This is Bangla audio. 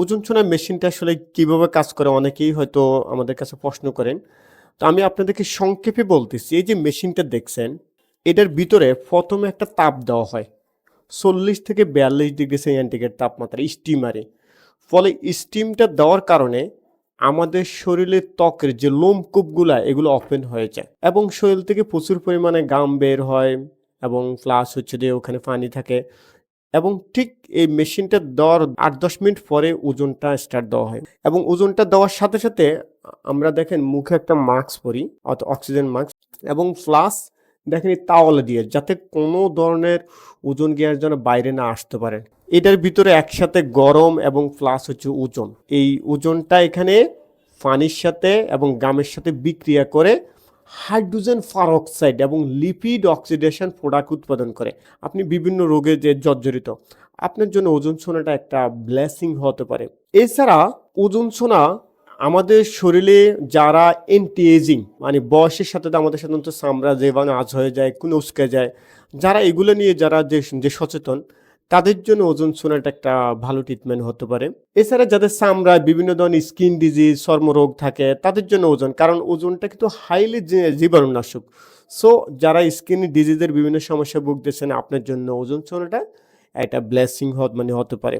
ওজন ছোনা মেশিনটা আসলে কীভাবে কাজ করে অনেকেই হয়তো আমাদের কাছে প্রশ্ন করেন। তো আমি আপনাদেরকে সংক্ষেপে বলতেছি, এই যে মেশিনটা দেখছেন, এটার ভিতরে প্রথমে একটা তাপ দেওয়া হয়। চল্লিশ থেকে বিয়াল্লিশ ডিগ্রি সেন্টিগ্রেড তাপমাত্রা স্টিমারে। ফলে স্টিমটা দেওয়ার কারণে আমাদের শরীরের ত্বকের যে লোমকূপগুলা, এগুলো ওপেন হয়ে যায় এবং শরীর থেকে প্রচুর পরিমাণে গাম বের হয় এবং প্লাস হচ্ছে যে ওখানে পানি থাকে। এবং ঠিক এই মেশিনটা দেওয়ার আট দশ মিনিট পরে ওজনটা স্টার্ট দেওয়া হয়। এবং ওজনটা দেওয়ার সাথে সাথে আমরা দেখেন মুখে একটা মাস্ক পরি অর্থাৎ অক্সিজেন মাস্ক এবং প্লাস দেখেন এই তাওয়ালে দিয়ে যাতে কোনো ধরনের ওজন গিয়ার যেন বাইরে না আসতে পারে। এটার ভিতরে একসাথে গরম এবং প্লাস হচ্ছে ওজন। এই ওজনটা এখানে পানির সাথে এবং গামের সাথে বিক্রিয়া করে হাইড্রোজেন পারঅক্সাইড এবং লিপিড অক্সিডেশন প্রোডাক্ট উৎপাদন করে। আপনি বিভিন্ন রোগে যে জর্জরিত, আপনার জন্য ওজন সোনাটা একটা ব্লেসিং হতে পারে। এছাড়া ওজন সোনা আমাদের শরীরে যারা এন্টি এজিং মানে বয়সের সাথে আমাদের সাধারণত চামড়া যেভাবে আজ হয়ে যায় কোনো উস্কে যায়, যারা এগুলো নিয়ে যারা যে যে সচেতন তাদের জন্য ওজন সোনাটা একটা ভালো ট্রিটমেন্ট হতে পারে। এছাড়া যাদের চামড়ায় বিভিন্ন ধরনের স্কিন ডিজিজ চর্মরোগ থাকে, তাদের জন্য ওজন, কারণ ওজনটা কিন্তু হাইলি জীবাণুনাশক। সো যারা স্কিন ডিজিজের বিভিন্ন সমস্যা ভুগতেছেন, আপনার জন্য ওজন সোনাটা একটা ব্লেসিং মানে হতে পারে।